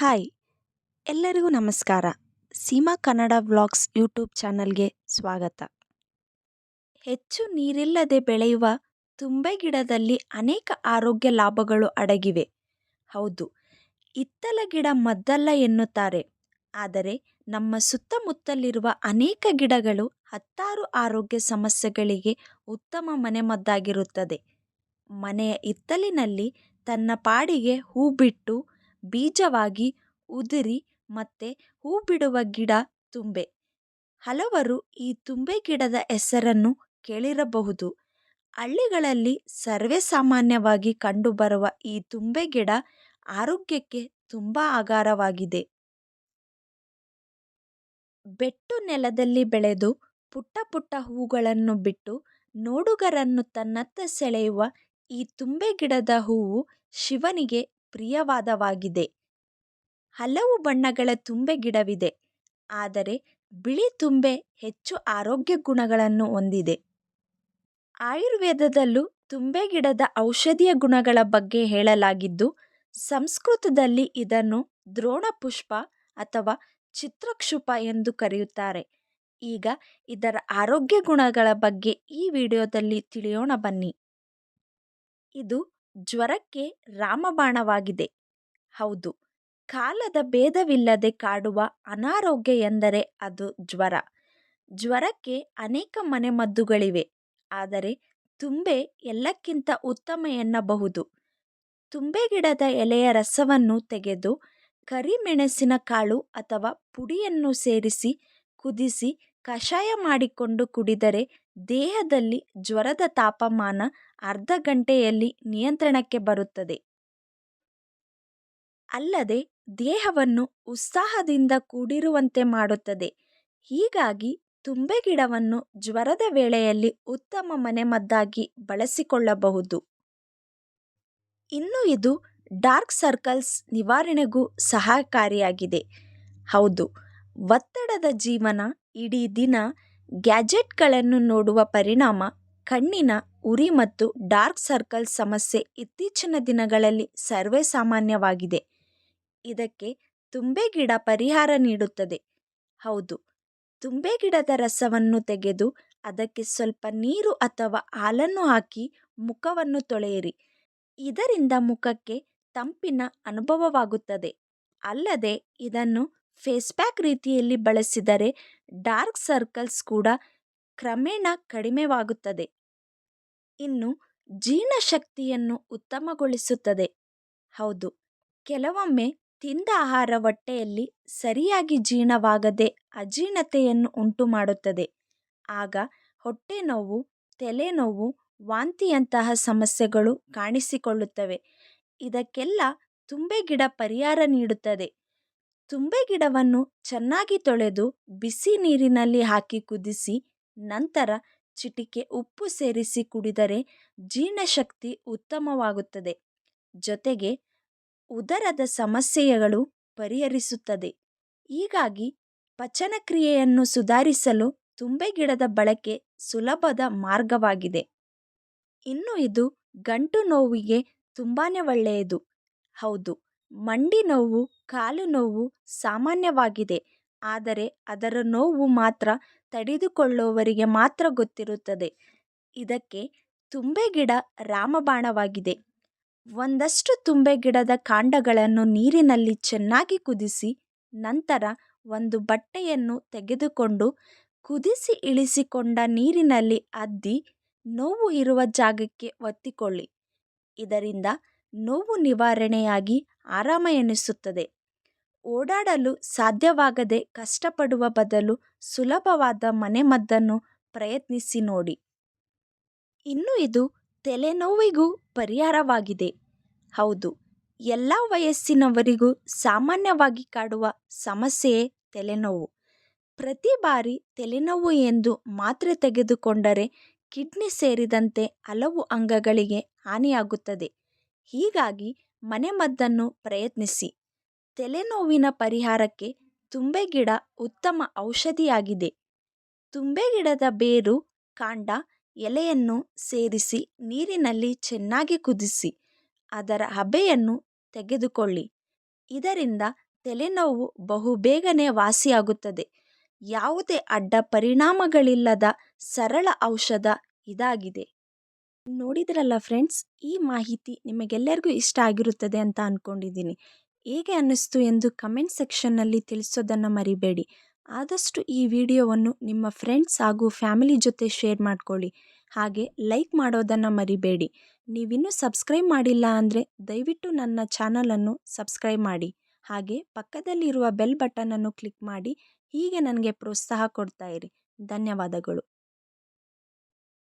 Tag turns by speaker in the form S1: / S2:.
S1: Hi, ಎಲ್ಲರಿಗೂ ನಮಸ್ಕಾರ. Seema Kannada vlogs YouTube ಚಾನಲ್ಗೆ ಸ್ವಾಗತ. ಹೆಚ್ಚು ನೀರಿಲ್ಲದೆ ಬೆಳೆಯುವ ತುಂಬೆ ಗಿಡದಲ್ಲಿ ಅನೇಕ ಆರೋಗ್ಯ ಲಾಭಗಳು ಅಡಗಿವೆ. ಹೌದು ಇತ್ತಲ ಗಿಡ ಮದ್ದಲ್ಲ ಎನ್ನುತ್ತಾರೆ. ಆದರೆ ನಮ್ಮ ಸುತ್ತಮುತ್ತಲಿರುವ ಅನೇಕ ಗಿಡಗಳು ಹತ್ತಾರು ಆರೋಗ್ಯ ಸಮಸ್ಯೆಗಳಿಗೆ ಉತ್ತಮ ಮನೆಮದ್ದಾಗಿರುತ್ತದೆ. ಮನೆಯ ಇತ್ತಲಿನಲ್ಲಿ ತನ್ನ ಪಾಡಿಗೆ ಹೂ ಬಿಟ್ಟು ಬೀಜವಾಗಿ ಉದುರಿ ಮತ್ತೆ ಹೂ ಬಿಡುವ ಗಿಡ ತುಂಬೆ. ಹಲವರು ಈ ತುಂಬೆ ಗಿಡದ ಹೆಸರನ್ನು ಕೇಳಿರಬಹುದು. ಹಳ್ಳಿಗಳಲ್ಲಿ ಸರ್ವೇ ಸಾಮಾನ್ಯವಾಗಿ ಕಂಡುಬರುವ ಈ ತುಂಬೆ ಗಿಡ ಆರೋಗ್ಯಕ್ಕೆ ತುಂಬ ಆಗಾರವಾಗಿದೆ. ಬೆಟ್ಟು ನೆಲದಲ್ಲಿ ಬೆಳೆದು ಪುಟ್ಟ ಪುಟ್ಟ ಹೂಗಳನ್ನು ಬಿಟ್ಟು ನೋಡುಗರನ್ನು ತನ್ನತ್ತ ಸೆಳೆಯುವ ಈ ತುಂಬೆ ಗಿಡದ ಹೂವು ಶಿವನಿಗೆ ಪ್ರಿಯವಾದವಾಗಿದೆ. ಹಲವು ಬಣ್ಣಗಳ ತುಂಬೆ ಗಿಡವಿದೆ. ಆದರೆ ಬಿಳಿ ತುಂಬೆ ಹೆಚ್ಚು ಆರೋಗ್ಯ ಗುಣಗಳನ್ನು ಹೊಂದಿದೆ. ಆಯುರ್ವೇದದಲ್ಲೂ ತುಂಬೆ ಗಿಡದ ಔಷಧೀಯ ಗುಣಗಳ ಬಗ್ಗೆ ಹೇಳಲಾಗಿದ್ದು, ಸಂಸ್ಕೃತದಲ್ಲಿ ಇದನ್ನು ದ್ರೋಣ ಪುಷ್ಪ ಅಥವಾ ಚಿತ್ರಕ್ಷುಪ ಎಂದು ಕರೆಯುತ್ತಾರೆ. ಈಗ ಇದರ ಆರೋಗ್ಯ ಗುಣಗಳ ಬಗ್ಗೆ ಈ ವಿಡಿಯೋದಲ್ಲಿ ತಿಳಿಯೋಣ ಬನ್ನಿ. ಇದು ಜ್ವರಕ್ಕೆ ರಾಮಬಾಣವಾಗಿದೆ. ಹೌದು, ಕಾಲದ ಭೇದವಿಲ್ಲದೆ ಕಾಡುವ ಅನಾರೋಗ್ಯ ಎಂದರೆ ಅದು ಜ್ವರ. ಜ್ವರಕ್ಕೆ ಅನೇಕ ಮನೆಮದ್ದುಗಳಿವೆ, ಆದರೆ ತುಂಬೆ ಎಲ್ಲಕ್ಕಿಂತ ಉತ್ತಮ ಎನ್ನಬಹುದು. ತುಂಬೆ ಗಿಡದ ಎಲೆಯ ರಸವನ್ನು ತೆಗೆದು ಕರಿಮೆಣಸಿನ ಕಾಳು ಅಥವಾ ಪುಡಿಯನ್ನು ಸೇರಿಸಿ ಕುದಿಸಿ ಕಷಾಯ ಮಾಡಿಕೊಂಡು ಕುಡಿದರೆ ದೇಹದಲ್ಲಿ ಜ್ವರದ ತಾಪಮಾನ ಅರ್ಧ ಗಂಟೆಯಲ್ಲಿ ನಿಯಂತ್ರಣಕ್ಕೆ ಬರುತ್ತದೆ. ಅಲ್ಲದೆ ದೇಹವನ್ನು ಉತ್ಸಾಹದಿಂದ ಕೂಡಿರುವಂತೆ ಮಾಡುತ್ತದೆ. ಹೀಗಾಗಿ ತುಂಬೆ ಗಿಡವನ್ನು ಜ್ವರದ ವೇಳೆಯಲ್ಲಿ ಉತ್ತಮ ಮನೆಮದ್ದಾಗಿ ಬಳಸಿಕೊಳ್ಳಬಹುದು. ಇನ್ನು ಇದು ಡಾರ್ಕ್ ಸರ್ಕಲ್ಸ್ ನಿವಾರಣೆಗೂ ಸಹಕಾರಿಯಾಗಿದೆ. ಹೌದು, ಒತ್ತಡದ ಜೀವನ ಇಡೀ ದಿನ ಗ್ಯಾಜೆಟ್ಗಳನ್ನು ನೋಡುವ ಪರಿಣಾಮ ಕಣ್ಣಿನ ಉರಿ ಮತ್ತು ಡಾರ್ಕ್ ಸರ್ಕಲ್ ಸಮಸ್ಯೆ ಇತ್ತೀಚಿನ ದಿನಗಳಲ್ಲಿ ಸರ್ವೇ ಸಾಮಾನ್ಯವಾಗಿದೆ. ಇದಕ್ಕೆ ತುಂಬೆ ಗಿಡ ಪರಿಹಾರ ನೀಡುತ್ತದೆ. ಹೌದು, ತುಂಬೆ ಗಿಡದ ರಸವನ್ನು ತೆಗೆದು ಅದಕ್ಕೆ ಸ್ವಲ್ಪ ನೀರು ಅಥವಾ ಹಾಲನ್ನು ಹಾಕಿ ಮುಖವನ್ನು ತೊಳೆಯಿರಿ. ಇದರಿಂದ ಮುಖಕ್ಕೆ ತಂಪಿನ ಅನುಭವವಾಗುತ್ತದೆ. ಅಲ್ಲದೆ ಇದನ್ನು ಫೇಸ್ ಪ್ಯಾಕ್ ರೀತಿಯಲ್ಲಿ ಬಳಸಿದರೆ ಡಾರ್ಕ್ ಸರ್ಕಲ್ಸ್ ಕೂಡ ಕ್ರಮೇಣ ಕಡಿಮೆವಾಗುತ್ತದೆ. ಇನ್ನು ಜೀರ್ಣಶಕ್ತಿಯನ್ನು ಉತ್ತಮಗೊಳಿಸುತ್ತದೆ. ಹೌದು, ಕೆಲವೊಮ್ಮೆ ತಿಂದ ಆಹಾರ ಹೊಟ್ಟೆಯಲ್ಲಿ ಸರಿಯಾಗಿ ಜೀರ್ಣವಾಗದೆ ಅಜೀರ್ಣತೆಯನ್ನು ಉಂಟು ಮಾಡುತ್ತದೆ ಆಗ ಹೊಟ್ಟೆ ನೋವು ತಲೆನೋವು, ವಾಂತಿಯಂತಹ ಸಮಸ್ಯೆಗಳು ಕಾಣಿಸಿಕೊಳ್ಳುತ್ತವೆ. ಇದಕ್ಕೆಲ್ಲ ತುಂಬೆ ಗಿಡ ಪರಿಹಾರ ನೀಡುತ್ತದೆ. ತುಂಬೆ ಗಿಡವನ್ನು ಚೆನ್ನಾಗಿ ತೊಳೆದು ಬಿಸಿ ನೀರಿನಲ್ಲಿ ಹಾಕಿ ಕುದಿಸಿ, ನಂತರ ಚಿಟಿಕೆ ಉಪ್ಪು ಸೇರಿಸಿ ಕುಡಿದರೆ ಜೀರ್ಣಶಕ್ತಿ ಉತ್ತಮವಾಗುತ್ತದೆ. ಜೊತೆಗೆ ಉದರದ ಸಮಸ್ಯೆಗಳು ಪರಿಹರಿಸುತ್ತದೆ. ಹೀಗಾಗಿ ಪಚನಕ್ರಿಯೆಯನ್ನು ಸುಧಾರಿಸಲು ತುಂಬೆ ಗಿಡದ ಬಳಕೆ ಸುಲಭದ ಮಾರ್ಗವಾಗಿದೆ. ಇನ್ನು ಇದು ಗಂಟು ನೋವಿಗೆ ತುಂಬಾ ಒಳ್ಳೆಯದು. ಹೌದು. ಮಂಡಿ ನೋವು, ಕಾಲು ನೋವು ಸಾಮಾನ್ಯವಾಗಿದೆ. ಆದರೆ ಅದರ ನೋವು ಮಾತ್ರ ತಡೆದುಕೊಳ್ಳುವವರಿಗೆ ಮಾತ್ರ ಗೊತ್ತಿರುತ್ತದೆ. ಇದಕ್ಕೆ ತುಂಬೆ ಗಿಡ ರಾಮಬಾಣವಾಗಿದೆ. ಒಂದಷ್ಟು ತುಂಬೆ ಗಿಡದ ಕಾಂಡಗಳನ್ನು ನೀರಿನಲ್ಲಿ ಚೆನ್ನಾಗಿ ಕುದಿಸಿ, ನಂತರ ಒಂದು ಬಟ್ಟೆಯನ್ನು ತೆಗೆದುಕೊಂಡು ಕುದಿಸಿ ಇಳಿಸಿಕೊಂಡ ನೀರಿನಲ್ಲಿ ಅದ್ದಿ ನೋವು ಇರುವ ಜಾಗಕ್ಕೆ ಒತ್ತಿಕೊಳ್ಳಿ. ಇದರಿಂದ ನೋವು ನಿವಾರಣೆಯಾಗಿ ಆರಾಮ ಎನಿಸುತ್ತದೆ. ಓಡಾಡಲು ಸಾಧ್ಯವಾಗದೆ ಕಷ್ಟಪಡುವ ಬದಲು ಸುಲಭವಾದ ಮನೆಮದ್ದನ್ನು ಪ್ರಯತ್ನಿಸಿ ನೋಡಿ. ಇನ್ನು ಇದು ತಲೆನೋವಿಗೂ ಪರಿಹಾರವಾಗಿದೆ. ಹೌದು, ಎಲ್ಲ ವಯಸ್ಸಿನವರಿಗೂ ಸಾಮಾನ್ಯವಾಗಿ ಕಾಡುವ ಸಮಸ್ಯೆಯೇ ತಲೆನೋವು. ಪ್ರತಿ ಬಾರಿ ತಲೆನೋವು ಎಂದು ಮಾತ್ರೆ ತೆಗೆದುಕೊಂಡರೆ ಕಿಡ್ನಿ ಸೇರಿದಂತೆ ಹಲವು ಅಂಗಗಳಿಗೆ ಹಾನಿಯಾಗುತ್ತದೆ. ಹೀಗಾಗಿ ಮನೆಮದ್ದನ್ನು ಪ್ರಯತ್ನಿಸಿ. ತಲೆನೋವಿನ ಪರಿಹಾರಕ್ಕೆ ತುಂಬೆ ಗಿಡ ಉತ್ತಮ ಔಷಧಿಯಾಗಿದೆ. ತುಂಬೆ ಗಿಡದ ಬೇರು, ಕಾಂಡ, ಎಲೆಯನ್ನು ಸೇರಿಸಿ ನೀರಿನಲ್ಲಿ ಚೆನ್ನಾಗಿ ಕುದಿಸಿ, ಅದರ ಹಬೆಯನ್ನು ತೆಗೆದುಕೊಳ್ಳಿ. ಇದರಿಂದ ತಲೆನೋವು ಬಹುಬೇಗನೆ ವಾಸಿಯಾಗುತ್ತದೆ. ಯಾವುದೇ ಅಡ್ಡ ಪರಿಣಾಮಗಳಿಲ್ಲದ ಸರಳ ಔಷಧ ಇದಾಗಿದೆ. ನೋಡಿದ್ರಲ್ಲ ಫ್ರೆಂಡ್ಸ್, ಈ ಮಾಹಿತಿ ನಿಮಗೆಲ್ಲರಿಗೂ ಇಷ್ಟ ಆಗಿರುತ್ತದೆ ಅಂತ ಅಂದ್ಕೊಂಡಿದ್ದೀನಿ ಹೇಗೆ ಅನ್ನಿಸ್ತು ಎಂದು ಕಮೆಂಟ್ ಸೆಕ್ಷನ್ನಲ್ಲಿ ತಿಳಿಸೋದನ್ನು ಮರಿಬೇಡಿ. ಆದಷ್ಟು ಈ ವಿಡಿಯೋವನ್ನು ನಿಮ್ಮ ಫ್ರೆಂಡ್ಸ್ ಹಾಗೂ ಫ್ಯಾಮಿಲಿ ಜೊತೆ ಶೇರ್ ಮಾಡ್ಕೊಳ್ಳಿ. ಹಾಗೆ ಲೈಕ್ ಮಾಡೋದನ್ನು ಮರಿಬೇಡಿ. ನೀವಿನ್ನೂ ಸಬ್ಸ್ಕ್ರೈಬ್ ಮಾಡಿಲ್ಲ ಅಂದರೆ ದಯವಿಟ್ಟು ನನ್ನ ಚಾನಲನ್ನು ಸಬ್ಸ್ಕ್ರೈಬ್ ಮಾಡಿ. ಹಾಗೆ ಪಕ್ಕದಲ್ಲಿರುವ ಬೆಲ್ ಬಟನನ್ನು ಕ್ಲಿಕ್ ಮಾಡಿ. ಹೀಗೆ ನನಗೆ ಪ್ರೋತ್ಸಾಹ ಕೊಡ್ತಾಯಿರಿ ಧನ್ಯವಾದಗಳು.